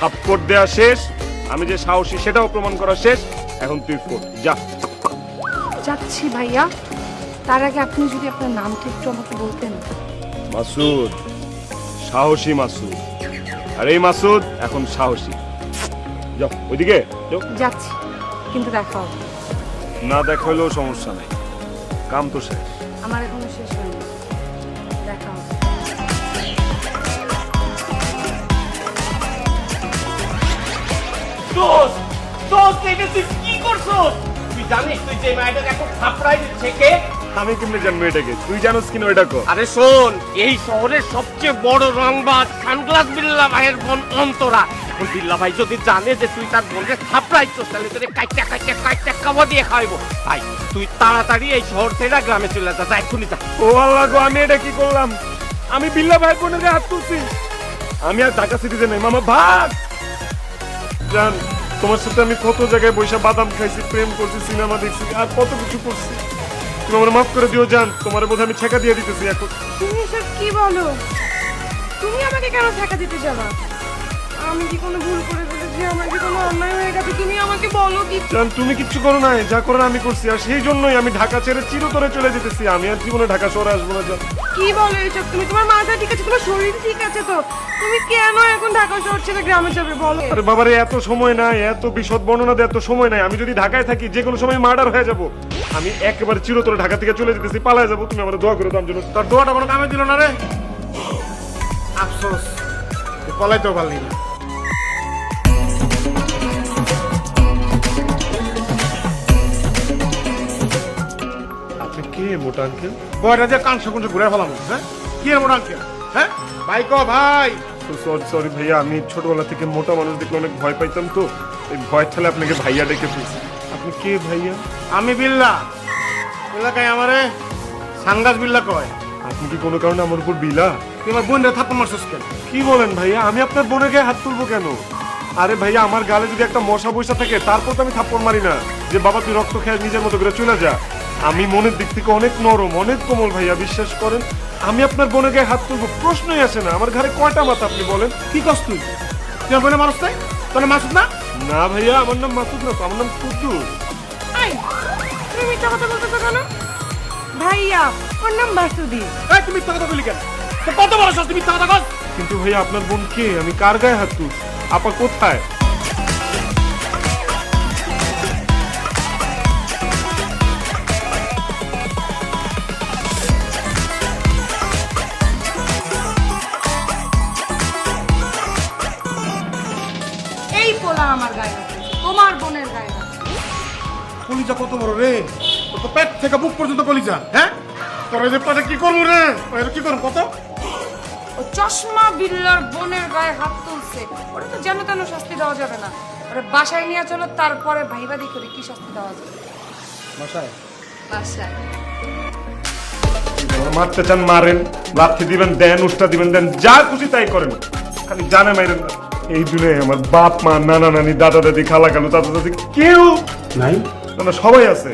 থাপ্পড় দেয়া শেষ আমি যে সাহসী সেটাও প্রমাণ করা শেষ এখন তুই ফোট যা। যাচ্ছি ভাইয়া। তার আগে আপনি যদি আপনার নামটা একটু আমাকে বলতেন। মাসুদ সাহসী মাসুদ। আর এই মাসুদ এখন সাহসী। যাও ওইদিকে? যাও যাচ্ছি কিন্তু দেখা হবে না দেখা হলেও সমস্যা নেই। কাম তো শেষ। আমার এখনও শেষ হয়নি। দোস্ত এটা তুই কি করছস? তুই জানিস তুই যে মেয়েটাকে এখন থাপড়াই দিচ্ছে কে? আমি কেমনে জানব এটাকে? তুই জানোস কিনা কো? আরে শোন এই শহরের সবচেয়ে বড় রংবাজ সানগ্লাস বিল্লা ভাইয়ের বোন অন্তরা। বিল্লা ভাই যদি জানে যে তুই তার বোনকে থাপড়াইছস তাহলে তোরে কাইটা কাইটা কাইটা খাওয়া দিয়ে খাওয়াইবো। তাই তুই তাড়াতাড়ি এই শহর থেকে গ্রামে চলে যা যা এক্ষুনি যা। ও আল্লাহ গো আমি এটা কি করলাম? আমি বিল্লা ভাইয়ের বোনের হাত তুলছি। আমি আর ঢাকা সিটিতে নেই মামা ভাগ! জান, তোমার সাথে আমি কত জায়গায় বসে বাদাম খাইছি, প্রেম করছি, সিনেমা দেখছি, আর কত কিছু করছি। তুমি আমার মাফ করে দিও জান, তোমার বোধ আমি ছেঁকা দিয়ে দিতেছি এখন। তুমি এসব কি বলো? তুমি আমাকে কেন ছেঁকা দিতে যাবা? আমি কি কোনো ভুল করে ফেলেছি আমার কি কোনো অন্যায় হয়ে গেছে তুমি আমাকে বলো কি জান তুমি কিচ্ছু করো নাই যা করার আমি করছি আর সেই জন্যই আমি ঢাকা ছেড়ে চিরতরে চলে যেতেছি। আমি আর জীবনে ঢাকা শহরে আসব না জান। কি বলো এইসব তুমি তোমার মাথা ঠিক আছে তোমার শরীর ঠিক আছে তো? তুমি কেন এখন ঢাকা শহর ছেড়ে গ্রামে যাবে বলো? আরে বাবারে এত সময় নাই এত বিশদ বর্ণনা দেওয়ার এত সময় নাই। আমি যদি ঢাকায় থাকি যে কোনো সময় মার্ডার হয়ে যাব। আমি একেবারে চিরতরে ঢাকা থেকে চলে যেতেছি পালায় যাব। তুমি আমার দোয়া করে দাম জন্য। তোর দোয়াটা কোনো কামে দিল না রে? আফসোস তুই পলাইতেও পারলি না। মোটা আঙ্কেল। বয়টা দিয়ে কান সকুন ঘুরে ফেলাম হ্যাঁ? কি এর মোটা আঙ্কেল হ্যাঁ? ভাই কো ভাই! সরি সরি ভাইয়া আমি ছোটবেলা থেকে মোটা মানুষ দেখলে অনেক ভয় পাইতাম তো। এই ভয় ঠেলে আপনাকে ভাইয়া ডেকে ফেলছি। আপনি কে ভাইয়া? আমি বিল্লা। এলাকায় আমারে? সানগাস বিল্লা কয়। আপনি কি কোনো কারণে আমার উপর বিলা? তুই আমার বোন রে থাপ্পড় মারছিস কেন? কি বলেন ভাইয়া আমি আপনার বোনের গায়ে হাত তুলবো কেন? আরে ভাইয়া আমার গালে যদি একটা মশা বৈশা থাকে তারপর তো আমি থাপ্পড় মারি না। যে বাবা তুই রক্ত খেয়ে নিজের মতো করে চলে যা। আমি মনের দিক থেকে অনেক নরম অনেক কোমল ভাইয়া বিশ্বাস করেন। আমি আপনার বোনের গায়ে হাত তুলবো প্রশ্নই আসে না। আমার ঘরে কয়টা মাথা আপনি বলেন? কি কস তুই? তুই আমার বোনে মানুষ তাই তোর মাসুদ না? না ভাইয়া আমার নাম মাসুদ না তো আমার নাম কুদ্দুস তুমি মিথ্যা কথা বলতেছো কেন? ভাইয়া ওর নাম বাসুদি এই তুমি মিথ্যা কথা বলি কেন? তোর কত বড় সাহস মিথ্যা কথা কস? কিন্তু ভাইয়া আপনার বোন কে? আমি কার গায়ে হাত তুলছি? আপা কোথায়? এই আমার গায়ে হাত তোমার বোনের গায়ে হাত কলিজা কত বড় রে? তোর তো পেট থেকে বুক পর্যন্ত কলিজা হ্যাঁ? তোর এই যে পেটে কি করব রে? ওই কি করব কত? ও চশমা বিল্লার বোনের গায়ে হাত তুলছে। ওটা তো যেন তেন শাস্তি দেওয়া যাবে না। ওরা বাসায় নিয়ে চলো তারপরে ভাইবা দেখি ওরে কি শাস্তি দেওয়া যাবে? মশাই বাসায়। মারতে চান মারেন। লাথি দিবেন দেন উষ্টা দিবেন দেন যা খুশি তাই করেন। খালি জানে মাইরেন না। এই দুনিয়ায় আমার বাপ মা নানা নানি দাদা দাদি খালা খালু দাদা দাদি কেউ নাই? না সবাই আছে।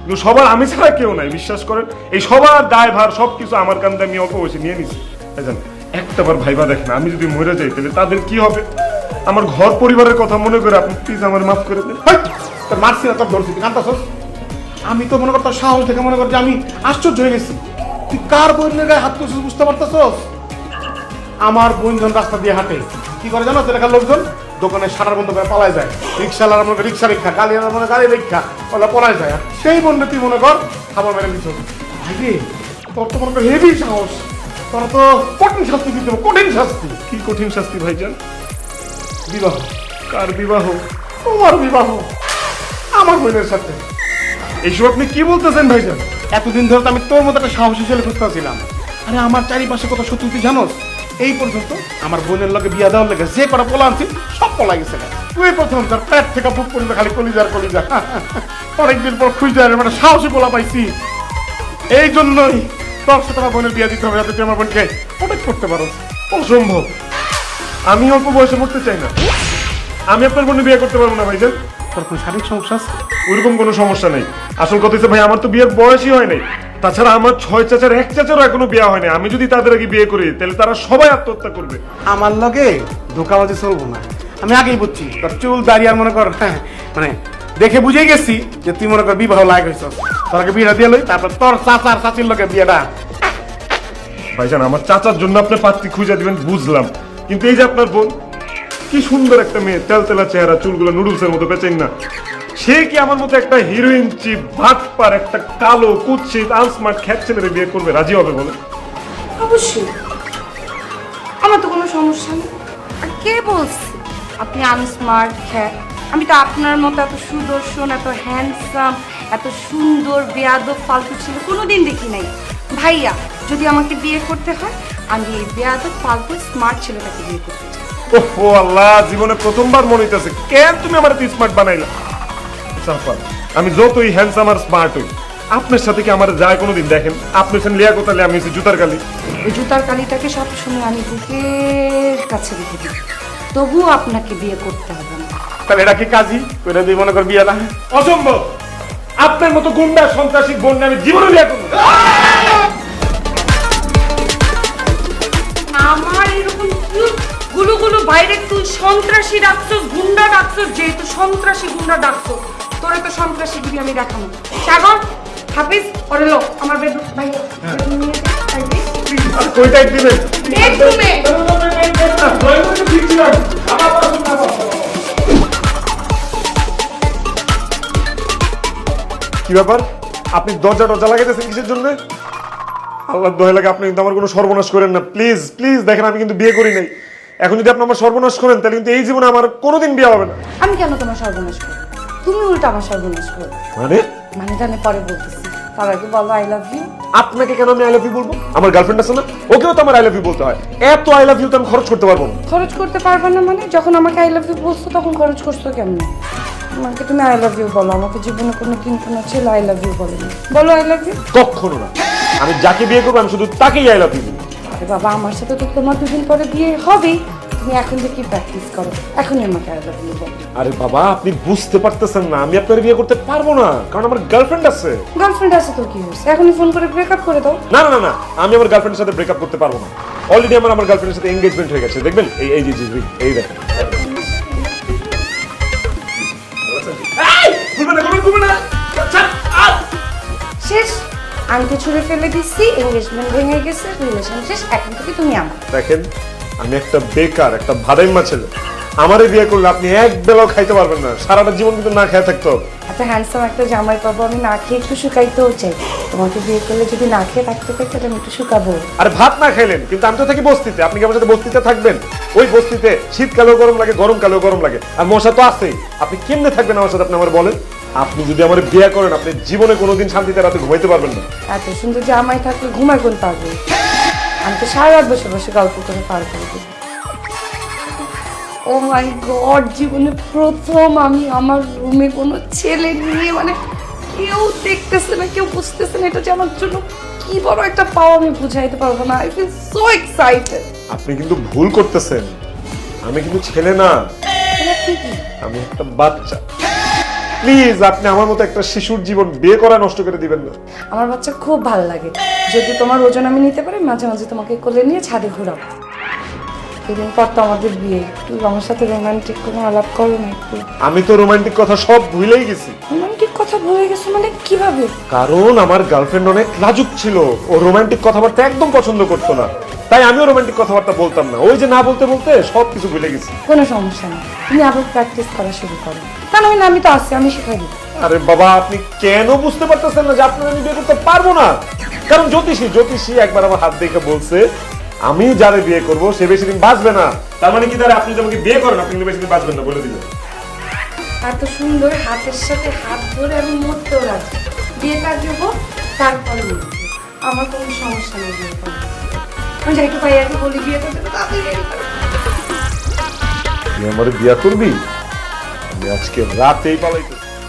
কিন্তু সবার আমি ছাড়া কেউ নাই বিশ্বাস করেন? এই সবার দায় ভার সবকিছু আমার কান্দে আমি অল্প বসে নিয়ে নিছি। জান একটা বার ভাইবা দেখেন আমি যদি মরে যাই তাহলে তাদের কি হবে? আমার ঘর পরিবারের কথা মনে করে আপনি প্লিজ আমার মাফ করে দেন! তোর মারছি না তোর ধরছি কান্তাছস আমি তো মনে করতাম সাহস দেখে মনে কর যে আমি আশ্চর্য হয়ে গেছি। তুই কার বোনের গায়ে হাত করছিস বুঝতে পারতাছস? আমার বোন যখন রাস্তা দিয়ে হাঁটে কি করে জানো এলাকার লোকজন? দোকানে শাটার বন্ধ করে পালায় যায়। রিক্সাওয়ালার মনে করে রিক্সা রিক্সা গাড়িওয়ালার মনে গাড়ি রিক্সা ওরা পলায় যায়। আর সেই বন্ধু তুই মনে কর খাবার মেরে দিচ্ছ ভাইরে তোর তো মনে কর হেভি সাহস। তোর তো কঠিন শাস্তি দিতে হবে কঠিন শাস্তি। কি কঠিন শাস্তি ভাইজান? বিবাহ। কার বিবাহ? তোমার বিবাহ। আমার বোনের সাথে। এইসব আপনি কি বলতেছেন ভাইজান? এতদিন ধরে তো আমি তোর মতো একটা সাহসী ছেলে খুঁজতেছিলাম আরে আমার চারিপাশে কত শত্রু তুই জানোস? এই পর্যন্ত আমার বোনের লগে বিয়া দেওয়ার লেগে যে কটা পোলা আনছি সব পোলা গেছে তুই প্রথম তার পেট থেকে বুক পর্যন্ত খালি কলিজার কলিজা। অনেকদিন পর খুঁজতে মানে সাহসী পোলা পাইছি। এই জন্যই তোর সাথে আমার বোনের বিয়া দিতে হবে যাতে তুই আমার বোনকে প্রোটেক্ট করতে পারো অসম্ভব। আমি অল্প বয়সে পড়তে চাই না। আমি আপনার বোনের বিয়ে করতে পারব না ভাইজান। তোর কোনো শারীরিক সমস্যা আছে? ওইরকম কোনো সমস্যা নেই। আসল কথা হচ্ছে ভাই আমার তো বিয়ের বয়সই হয় নাই। তাছাড়া আমার ছয় চাচার এক চাচারও এখনও বিয়ে হয়নি। আমি যদি তাদের আগে বিয়ে করি তাহলে তারা সবাই আত্মহত্যা করবে। আমার লগে ধোকাবাজি চলবো না। আমি আগেই বুঝছি তোর চুল দাঁড়িয়ে মনে কর হ্যাঁ, মানে দেখে বুঝেই গেছি যে তুই মনে কর বিবাহ লায়ক হয়েছ। তোরকে বিয়েটা দিয়ে লই তারপর তোর চাচার চাচির লোকে বিয়েটা। ভাইজান আমার চাচার জন্য আপনি পাত্রী খুঁজে দিবেন বুঝলাম। কিন্তু এই যে আপনার বোন কি সুন্দর একটা মেয়ে তেলতেলা চেহারা চুলগুলো নুডলসের মতো বেচেন না। সে কি আমার মতো একটা হিরোইন চিপ ভাত পার একটা কালো কুৎসিত আনস্মার্ট খ্যাত ছেলেরে বিয়ে করবে? রাজি হবে বলে? অবশ্যই। আমার তো কোনো সমস্যা নেই। আর কে বলছে? আপনি আনস্মার্ট খ্যাত আমি তো আপনার মতো এত সুদর্শন এত হ্যান্ডসাম এত সুন্দর বেয়াদব ফালতু ছিল কোনোদিন দেখি নাই। ভাইয়া যদি আমাকে বিয়ে করতে হয় আমি এই বেয়াদব ফালতু স্মার্ট ছেলেটাকে বিয়ে করতে চাই। ও আল্লাহ জীবনে প্রথমবার মনে হইতেছে কেন তুমি আমার স্মার্ট বানাইলা? চাপা আমি যতই হ্যান্ডসাম আর স্মার্ট হই আপনার সাথে কি আমার যায় কোনোদিন? দেখেন আপনি হচ্ছেন লিয়া কোতালে আমি হচ্ছি জুতার কালি। এই জুতার কালিটাকে সবসময় আমি বুকের কাছে রেখে দিই। তবুও আপনাকে বিয়ে করতে হবে না। তাহলে এটা কি কাজী করে দিই মনে কর বিয়েটা অসম্ভব! আপনার মতো গুন্ডা সন্ত্রাসী বোন আমি জীবনে বিয়ে করব। না। আমার এরকমগুলো গুলো বাইরে তুই সন্ত্রাসী ডাকছস গুন্ডা ডাকছস যেহেতু সন্ত্রাসী গুন্ডা ডাকছস তোরে তো সন্ত্রাসী গিরি আমি দেখাবো? সাগর হাফিজ ওরে লো আমার বেডরুম ভাই bedroom নিয়ে যা, হাফিজ। কইটাই দিবেন বেডরুমে? কি ব্যাপার? আপনি দরজা টরজা লাগাইতেছেন কিসের জন্য? আল্লাহ দয়া লাগে আপনি কিন্তু আমার কোনো সর্বনাশ করেন না। প্লিজ প্লিজ দেখেন আমি কিন্তু বিয়ে করি নাই। এখন যদি আপনি আমার সর্বনাশ করেন তাহলে কিন্তু এই জীবনে আমার কোনোদিন বিয়ে হবে না। আমি কেন তোমার সর্বনাশ করব? তুমি উল্টা আমার সর্বনাশ করো মানে? মানে জানে পরে বলতেছি? তার আগে বলো আই লাভ ইউ আপনাকে কেন আমি আই লাভ ইউ বলব? আমার গার্লফ্রেন্ড আছে না? ওকেও তো আমার আই লাভ ইউ বলতে হয়। এত আই লাভ ইউ তো আমি খরচ করতে পারব না। খরচ করতে পারবে না মানে? যখন আমাকে আই লাভ ইউ বলছো তখন খরচ করছ কেমন? আমাকে তুমি আই লাভ ইউ বলো আমাকে জীবনে কোনো দিন কোনো ছেলে আই লাভ ইউ বলেনি বলো আই লাভ ইউ কখনো না। আমি যাকে বিয়ে করব আমি শুধু তাকেই আই লাভ ইউ আরে বাবা আমার সাথে তো তোমার দুদিন পরে বিয়ে হবেই। তুমি এখন থেকে প্র্যাকটিস করো? এখনই আমাকে আই লাভ আরে বাবা আপনি বুঝতে পারতেছেন না। আমি আপনার বিয়ে করতে পারব না কারণ আমার গার্লফ্রেন্ড আছে। গার্লফ্রেন্ড আছে তো কি হয়েছে? এখনই ফোন করে ব্রেকআপ করে দাও। না না না আমি আমার গার্লফ্রেন্ডের সাথে ব্রেকআপ করতে পারব না। অলরেডি আমার আমার গার্লফ্রেন্ডের সাথে এঙ্গেজমেন্ট হয়ে গেছে দেখবেন? এই এই যে এই দেখেন। শেষ। আংটি ছুঁড়ে ফেলে দিচ্ছি এঙ্গেজমেন্ট ভেঙে গেছে রিলেশন শেষ। এখন থেকে তুমি আমার। দেখেন আমি একটা বেকার একটা ভাদাইমা ছেলে। আমারে বিয়ে করলে আপনি এক বেলাও খাইতে পারবেন না। সারাটা জীবন কিন্তু না খেয়ে থাকতে হবে। এত হ্যান্ডসাম একটা জামাই পাবো আমি না খেয়ে একটু শুকাইতেও চাই। তোমাকে বিয়ে করলে যদি না খেয়ে থাকতে পারি তাহলে আমি একটু শুকাবো। আরে ভাত না খাইলেন কিন্তু আমি তো থাকি বস্তিতে। আপনি কি আমার সাথে বস্তিতে থাকবেন? ওই বস্তিতে শীতকালেও গরম লাগে গরমকালেও গরম লাগে। আর মশা তো আছেই। আপনি কেমনে থাকবেন আমার সাথে আপনি আমার বলেন? আপনি যদি আমার বিয়ে করেন আপনি জীবনে কোনোদিন শান্তিতে রাতে ঘুমাইতে পারবেন না। এত সুন্দর জামাই থাকলে ঘুমায় কোন পারবে আমি তো সারা রাত বসে বসে গল্প করে পার করে দেবো ও মাই গড জীবনে প্রথম আমি আমার রুমে কোনো ছেলে নিয়ে মানে কেউ দেখতেছে না কেউ বুঝতেছে না এটা যে আমার জন্য কি বড় একটা পাওয়া আমি বুঝাইতে পারব না। আই ফিল সো এক্সাইটেড আপনি কিন্তু ভুল করতেছেন। আমি কিন্তু ছেলে না। আমি একটা বাচ্চা। প্লিজ আপনি আমার মতো একটা শিশুর জীবন বিয়ে করা নষ্ট করে দিবেন না। আমার বাচ্চা খুব ভালো লাগে। যদি তোমার ওজন আমি নিতে পারি মাঝে মাঝে তোমাকে কোলে নিয়ে ছাদে ঘোরাবো। এদিন পর তো আমাদের বিয়ে। একটু আমার সাথে রোমান্টিক কোনো আলাপ করো না একটু। আমি তো রোমান্টিক কথা সব ভুলেই গেছি। রোমান্টিক কথা ভুলে গেছো মানে কীভাবে? কারণ আমার গার্লফ্রেন্ড অনেক লাজুক ছিল। ও রোমান্টিক কথাবার্তা একদম পছন্দ করতো না। তাই আমিও রোমান্টিক কথাবার্তা বলতাম না। ওই যে না বলতে বলতে সব কিছু ভুলে গেছি। কোনো সমস্যা নেই। তুমি আবার প্র্যাকটিস করা শুরু করো। তা নয় না আমি তো আসছি আমি শিখাই দিই আরে বাবা আপনি কেন বুঝতে পারতেছেন না যে আপনার আমি বিয়ে করতে পারব না? কারণ জ্যোতিষী জ্যোতিষী একবার আমার হাত দেখে বলছে আমি যারে বিয়ে করব সে বেশি দিন বাঁচবে না। তার মানে কি তারা আপনি যদি আমাকে বিয়ে করেন আপনি কিন্তু বেশি দিন বাঁচবেন না বলে দিলেন। এত সুন্দর হাতের সাথে হাত ধরে আমি মরতেও রাজি। বিয়েটা দেবো তারপরে মরবো। আমার কোনো সমস্যা নেই বিয়ে করা আমি যাই একটু ভাইয়াকে বলি বিয়ে করতে তো তাড়াতাড়ি। তুই আমার বিয়া করবি আজকে রাতেই পালাইতে